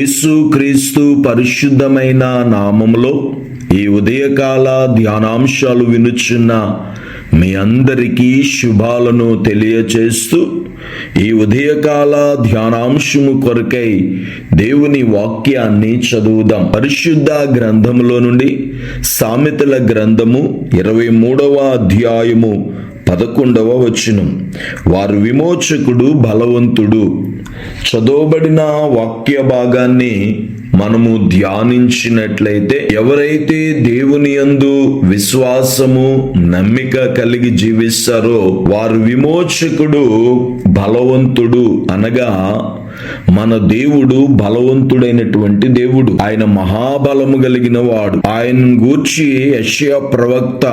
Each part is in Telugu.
యేసు క్రీస్తు పరిశుద్ధమైన నామములో ఈ ఉదయకాల ధ్యానాంశాలు వినుచున్న మీ అందరికీ శుభాలను తెలియచేస్తూ ఈ ఉదయకాల ధ్యానాంశము కొరకై దేవుని వాక్యాన్ని చదువుదాం. పరిశుద్ధ గ్రంథములో నుండి సామెతల గ్రంథము ఇరవై మూడవ అధ్యాయము పదకొండవ వచనం. వారు విమోచకుడు బలవంతుడు చదవబడిన వాక్య భాగాన్ని మనము ధ్యానించినట్లయితే ఎవరైతే దేవుని యందు విశ్వాసము నమ్మిక కలిగి జీవిస్తారో వారు విమోచకుడు బలవంతుడు అనగా మన దేవుడు బలవంతుడైనటువంటి దేవుడు. ఆయన మహాబలము కలిగిన వాడు. ఆయన గూర్చి యెషయా ప్రవక్త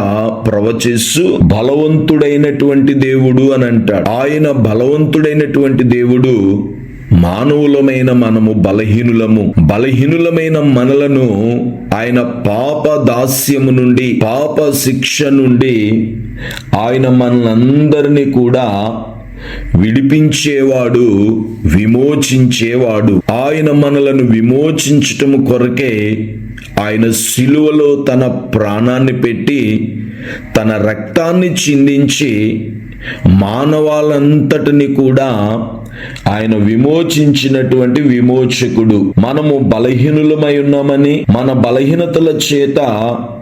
ప్రవచిస్తూ బలవంతుడైనటువంటి దేవుడు అని అంటాడు. ఆయన బలవంతుడైనటువంటి దేవుడు మానవులమైన మనము బలహీనులము. బలహీనులమైన మనలను ఆయన పాప దాస్యము నుండి పాప శిక్ష నుండి ఆయన మనందరినీ కూడా విడిపించేవాడు విమోచించేవాడు. ఆయన మనలను విమోచించటము కొరకే ఆయన శిలువలో తన ప్రాణాన్ని పెట్టి తన రక్తాన్ని చిందించి మానవాళ్ళంతటిని కూడా ఆయన విమోచించినటువంటి విమోచకుడు. మనము బలహీనులమై ఉన్నామని మన బలహీనతల చేత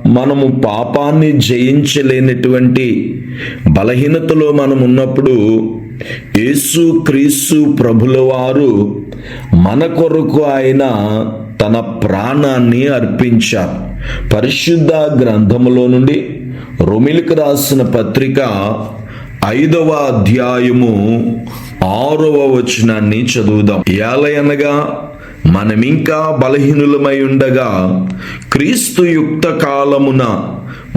మనము పాపాన్ని జయించలేనటువంటి బలహీనతలో మనం ఉన్నప్పుడు యేసు క్రీస్తు ప్రభుల వారు మన కొరకు ఆయన తన ప్రాణాన్ని అర్పించారు. పరిశుద్ధ గ్రంథములో నుండి రొమిలికి రాసిన పత్రిక ఐదవ అధ్యాయము ఆరవ వచనాన్ని చదువుదాం. ఏలయనగా మనమింకా బలహీనులమై ఉండగా క్రీస్తు యుక్త కాలమున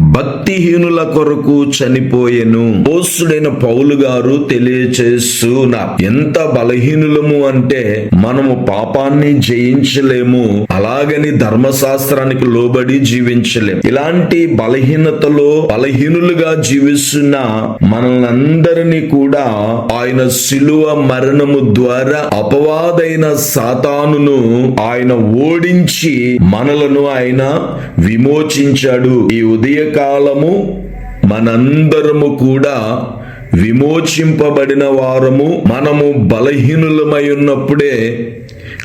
భక్తిహీనుల కొరకు చనిపోయెను. పోస్తుడైన పౌలు గారు తెలియచేస్తున్నా ఎంత బలహీనులము అంటే మనము పాపాన్ని జయించలేము అలాగని ధర్మశాస్త్రానికి లోబడి జీవించలేము. ఇలాంటి బలహీనతలో బలహీనులుగా జీవిస్తున్న మనల్ని కూడా ఆయన శిలువ మరణము ద్వారా అపవాదైన సాతానును ఆయన ఓడించి మనలను ఆయన విమోచించాడు. ఈ కాలము మనందరము కూడా విమోచింపబడిన వారము మనము బలహీనులమై ఉన్నప్పుడే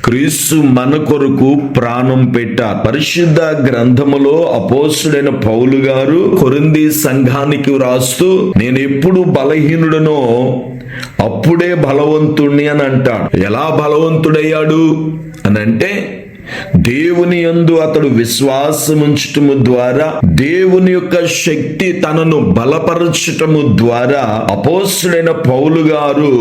క్రీస్తు మన కొరకు ప్రాణం పెట్టారు పరిశుద్ధ గ్రంథములో అపోసుడైన పౌలు గారు కొరింది సంఘానికి వ్రాస్తూ నేను ఎప్పుడు బలహీనుడనో అప్పుడే బలవంతుణ్ణి అని అంటాడు. ఎలా బలవంతుడయ్యాడు? అని అంటే దేవుని యందు అతడు విశ్వాసముంచటము ద్వారా దేవుని యొక్క శక్తి తనను బలపరచటము ద్వారా అపోసుడైన పౌలు గారు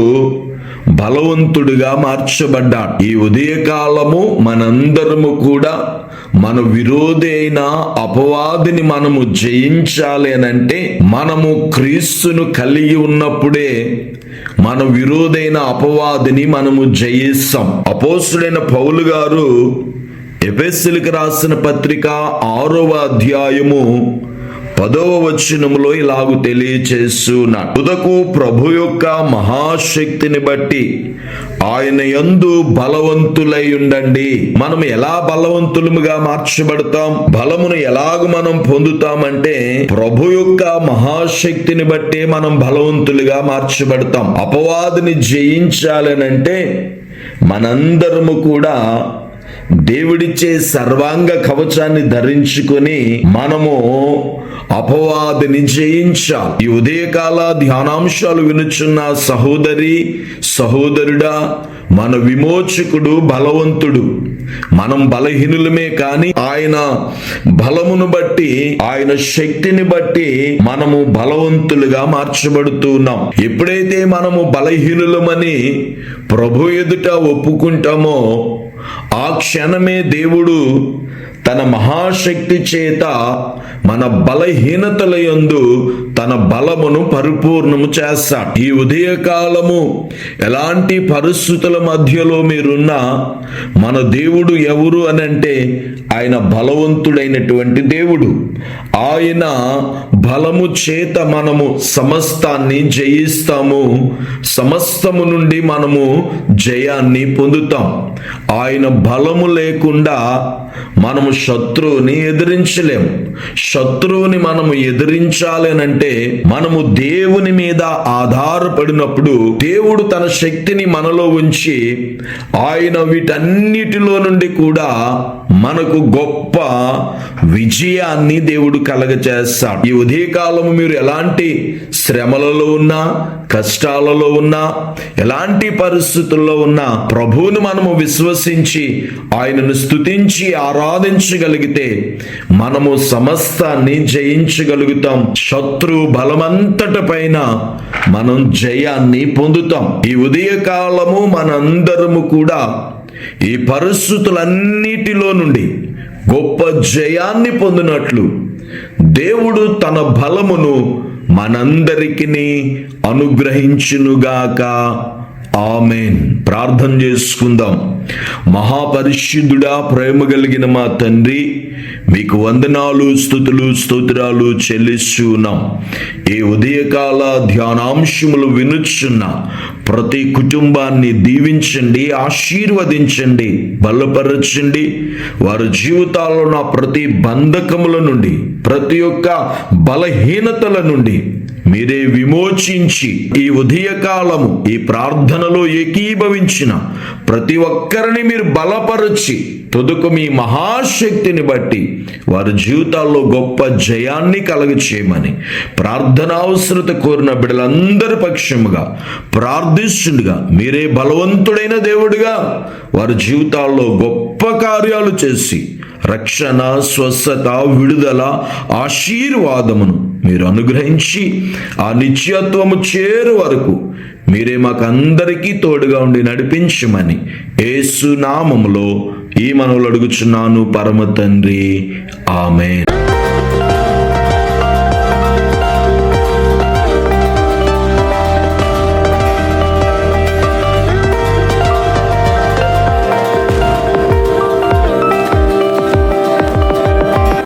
బలవంతుడుగా మార్చబడ్డాడు. ఈ ఉదయకాలము మనందరము కూడా మన విరోధి అయిన అపవాదిని మనము జయించాలి అని అంటే మనము క్రీస్తును కలిగి ఉన్నప్పుడే మన విరోధైన అపవాదిని మనము జయిస్తాం. అపోసుడైన పౌలు గారు ఎఫెస్సులకు రాసిన పత్రిక ఆరవ అధ్యాయము పదవ వచనములో ఇలాగు తెలియచేస్తున్నా తుదకు ప్రభు యొక్క మహాశక్తిని బట్టి ఆయన యందు బలవంతులై ఉండండి. మనం ఎలా బలవంతులుగా మార్చబడతాం? బలమును ఎలాగ మనం పొందుతామంటే ప్రభు యొక్క మహాశక్తిని బట్టే మనం బలవంతులుగా మార్చబడతాం. అపవాదిని జయించాలనంటే మనందరము కూడా దేవుడిచ్చే సర్వాంగ కవచాన్ని ధరించుకొని మనము అపవాదిని జయించాలి. ఈ ఉదయకాల ధ్యానాంశాలు వినుచున్న సహోదరి సహోదరుడా మన విమోచకుడు బలవంతుడు. మనం బలహీనులమే కానీ ఆయన బలమును బట్టి ఆయన శక్తిని బట్టి మనము బలవంతులుగా మార్చబడుతున్నాం ఎప్పుడైతే మనము బలహీనులమని ప్రభు ఎదుట ఒప్పుకుంటామో ఆ క్షణమే దేవుడు తన మహాశక్తి చేత మన బలహీనతల యందు తన బలమును పరిపూర్ణము చేస్తాడు. ఈ ఉదయకాలము ఎలాంటి పరిస్థితుల మధ్యలో మీరున్నా మన దేవుడు ఎవరు అని అంటే ఆయన బలవంతుడైనటువంటి దేవుడు. ఆయన బలము చేత మనము సమస్తాన్ని జయిస్తాము. సమస్తము నుండి మనము జయాన్ని పొందుతాం. ఆయన బలము లేకుండా మనము శత్రువుని ఎదిరించలేము శత్రువుని మనము ఎదిరించాలి అంటే మనము దేవుని మీద ఆధారపడినప్పుడు దేవుడు తన శక్తిని మనలో ఉంచి ఆయన వీటన్నిటిలో నుండి కూడా మనకు గొప్ప విజయాన్ని దేవుడు కలగచేస్తాడు. ఈ ఉదయకాలము మీరు ఎలాంటి శ్రమలలో ఉన్నా కష్టాలలో ఉన్నా ఎలాంటి పరిస్థితుల్లో ఉన్నా ప్రభువును మనము విశ్వసించి ఆయనను స్తుతించి ఆరాధించగలిగితే మనము సమస్తాన్ని జయించగలుగుతాం. శత్రు బలమంతట పైన మనం జయాన్ని పొందుతాం. ఈ ఉదయకాలము మనందరము కూడా ఈ పరిస్థితులన్నిటిలో నుండి గొప్ప జయాన్ని పొందినట్లు దేవుడు తన బలమును మనందరికి అనుగ్రహించునుగాక. ఆమెన్. ప్రార్థన చేసుకుందాం. మహాపరిశుద్ధుడా ప్రేమ కలిగిన మా తండ్రి మీకు వందనాలు స్థుతులు స్తోత్రాలు చెల్లిస్తున్నాం. ఈ ఉదయకాల ధ్యానాంశములు వినుచున్న ప్రతి కుటుంబాన్ని దీవించండి ఆశీర్వదించండి బలపరచండి. వారి జీవితాల్లో నా ప్రతి బంధకముల నుండి ప్రతి ఒక్క బలహీనతల నుండి మీరే విమోచించి ఈ ఉదయకాలము ఈ ప్రార్థనలో ఏకీభవించిన ప్రతి ఒక్కరిని మీరు బలపరచి తుదుకు మీ మహాశక్తిని బట్టి వారి జీవితాల్లో గొప్ప జయాన్ని కలుగు చేయమని ప్రార్థన అవసరత కోరిన బిడ్డలందరి పక్షముగా ప్రార్థిస్తుండగా మీరే బలవంతుడైన దేవుడిగా వారి జీవితాల్లో గొప్ప కార్యాలు చేసి రక్షణ స్వస్థత విడుదల ఆశీర్వాదమును మీరు అనుగ్రహించి ఆ నిత్యత్వము చేరు వరకు మీరే మాకు అందరికీ తోడుగా ఉండి నడిపించమని ఏసునామములో ఈ మనవులు అడుగుచున్నాను పరమ తండ్రి. ఆమె